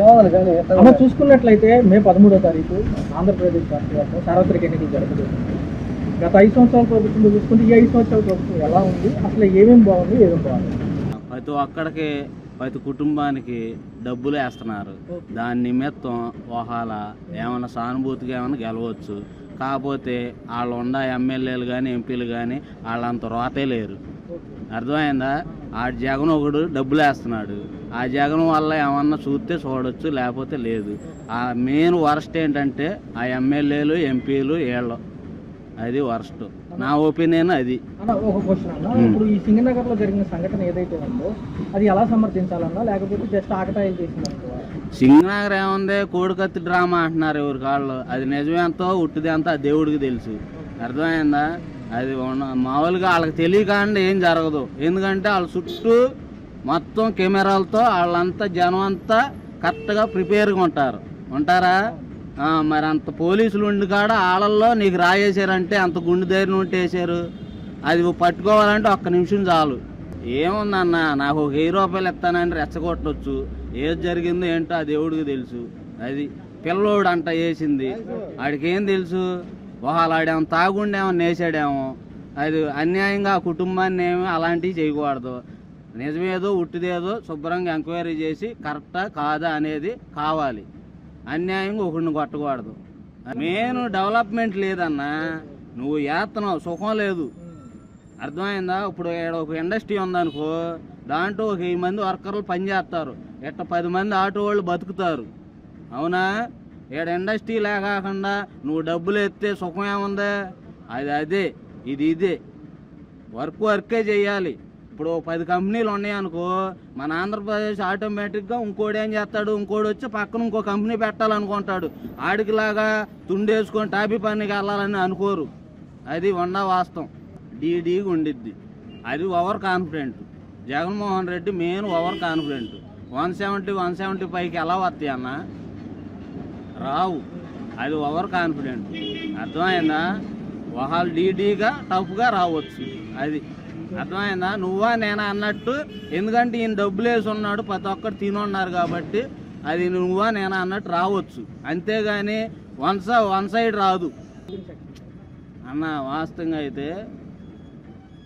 అమ్మ చూసుకున్నట్లయితే మే పదమూడో తారీఖు ఆంధ్రప్రదేశ్ రాష్ట్ర సార్వత్రిక ఎన్నికలు జరగబోతుంది గత ఐదు సంవత్సరాల ప్రభుత్వం చూసుకుంటే ఈ ఐదు సంవత్సరాల ప్రభుత్వం ఎలా ఉంది? అసలు ఏమేమి బాగుంది ఏమేమి బాగుంది? ప్రతి ఒక్కడికి ప్రతి కుటుంబానికి డబ్బులు వేస్తున్నారు. దాని నిమిత్తం ఒకవేళ ఏమైనా సానుభూతిగా ఏమైనా గెలవచ్చు. కాకపోతే వాళ్ళు ఉండ ఎమ్మెల్యేలు కానీ ఎంపీలు కానీ వాళ్ళంత రోతే లేరు. అర్థమైందా? ఆ జగన్ ఒకడు డబ్బులు వేస్తున్నాడు. ఆ జగన్ వల్ల ఏమన్నా చూస్తే చూడొచ్చు లేకపోతే లేదు. ఆ మెయిన్ వరస్ట్ ఏంటంటే ఆ ఎమ్మెల్యేలు ఎంపీలు వీళ్ళు. అది వరస్ట్. నా ఒపీనియన్ అది. అన్న ఒక క్వశ్చన్ అన్న. ఇప్పుడు ఈ సింగనగర్లో జరిగిన సంఘటన ఏదైతే ఉందో అది ఎలా సమర్థించాలన్నా లేకపోతే జస్ట్ ఆకటాయిలు చేసిందనుకోవాలి సింగనగర్ ఏముంది? కోడికత్తి డ్రామా అంటున్నారు ఎవరి కాళ్ళు. అది నిజమేంతో ఉట్టిది అంతా ఆ దేవుడికి తెలుసు. అర్థమైందా? అది మామూలుగా వాళ్ళకి తెలియకండి ఏం జరగదు. ఎందుకంటే వాళ్ళ చుట్టూ మొత్తం కెమెరాలతో వాళ్ళంతా జనం అంతా కరెక్ట్గా ప్రిపేర్గా ఉంటారు. ఉంటారా? మరి అంత పోలీసులు ఉండి కాడ వాళ్ళల్లో నీకు రాయేసారంటే అంత గుండె ధైర్యం ఉంటే వేసారు అది పట్టుకోవాలంటే ఒక్క నిమిషం చాలు. ఏముందన్న నాకు ఒక వెయ్యి రూపాయలు ఇస్తానని రెచ్చగొట్టవచ్చు ఏది జరిగిందో ఏంటో ఆ దేవుడికి తెలుసు. అది పిల్లోడు అంట వేసింది ఆడికి తెలుసు? ఒకవేళ ఆడేమో తాగుండేమో నేసాడేమో. అది అన్యాయంగా ఆ కుటుంబాన్ని ఏమి అలాంటివి చేయకూడదు. నిజమేదో ఉట్టిదేదో శుభ్రంగా ఎంక్వైరీ చేసి కరెక్టా కాదా అనేది కావాలి. అన్యాయంగా ఒకరిని కొట్టకూడదు. మెయిన్ డెవలప్మెంట్ లేదన్నా నువ్వు ఏత్తనావు సుఖం లేదు. అర్థమైందా? ఇప్పుడు ఈడ ఒక ఇండస్ట్రీ ఉందనుకో దాంట్లో ఒక వెయ్యి మంది వర్కర్లు పనిచేస్తారు ఇట్ట పది మంది ఆటో వాళ్ళు బతుకుతారు. అవునా? ఈడ ఇండస్ట్రీ లేకాకుండా నువ్వు డబ్బులు ఎత్తే సుఖం ఏముందా? అది అదే ఇది ఇదే. వర్క్ వర్కే చేయాలి. ఇప్పుడు పది కంపెనీలు ఉన్నాయి అనుకో మన ఆంధ్రప్రదేశ్ ఆటోమేటిక్గా ఇంకోటి ఏం చేస్తాడు? ఇంకోటి వచ్చి పక్కన ఇంకో కంపెనీ పెట్టాలనుకుంటాడు. ఆడికిలాగా తుండేసుకొని టాపీ పనికి వెళ్ళాలని అనుకోరు. అది ఉండ వాస్తవం. డీడీగా ఉండిద్ది. అది over confident. Jaganmohan Reddy main over confident. One seventy one seventy పైకి ఎలా వస్తాయి అన్న? రావు. అది ఓవర్ కాన్ఫిడెంట్. అర్థమైందా? వాళ్ళు డీడీగా టఫ్గా రావచ్చు. అది. అర్థమైందా? నువ్వా నేనా అన్నట్టు. ఎందుకంటే ఈయన డబ్బులు వేసి ఉన్నాడు ప్రతి ఒక్కరు తినున్నారు కాబట్టి అది నువ్వా నేనా అన్నట్టు రావచ్చు. అంతేగాని వన్ సైడ్ వన్ సైడ్ రాదు. అన్న వాస్తవంగా అయితే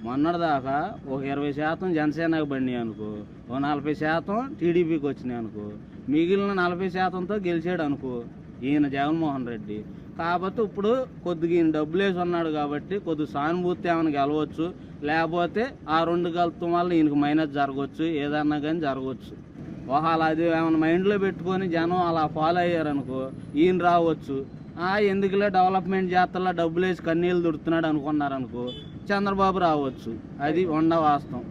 మొన్నటిదాకా ఒక ఇరవై శాతం జనసేనకు బండి అనుకో ఓ నలభై శాతం టీడీపీకి వచ్చినాయి అనుకో మిగిలిన నలభై శాతంతో గెలిచాడు అనుకో ఈయన జగన్మోహన్ రెడ్డి. కాబట్టి ఇప్పుడు కొద్దిగా ఈయన డబ్బులు వేసి ఉన్నాడు కాబట్టి కొద్దిగా సానుభూతి ఏమైనా గెలవచ్చు. లేకపోతే ఆ రెండు కలుపుతాం వల్ల ఈయనకి మైనస్ జరగవచ్చు ఏదన్నా కానీ జరగవచ్చు. ఒకవేళ అది ఏమైనా మైండ్లో పెట్టుకొని జనం అలా ఫాలో అయ్యారనుకో ఈయన రావచ్చు. ఆ ఎందుకులే డెవలప్మెంట్ చేస్తలా డబ్బులు వేసి కన్నీళ్ళు దుడుతున్నాడు అనుకున్నారనుకో చంద్రబాబు రావచ్చు. అది ఉండ వాస్తవం.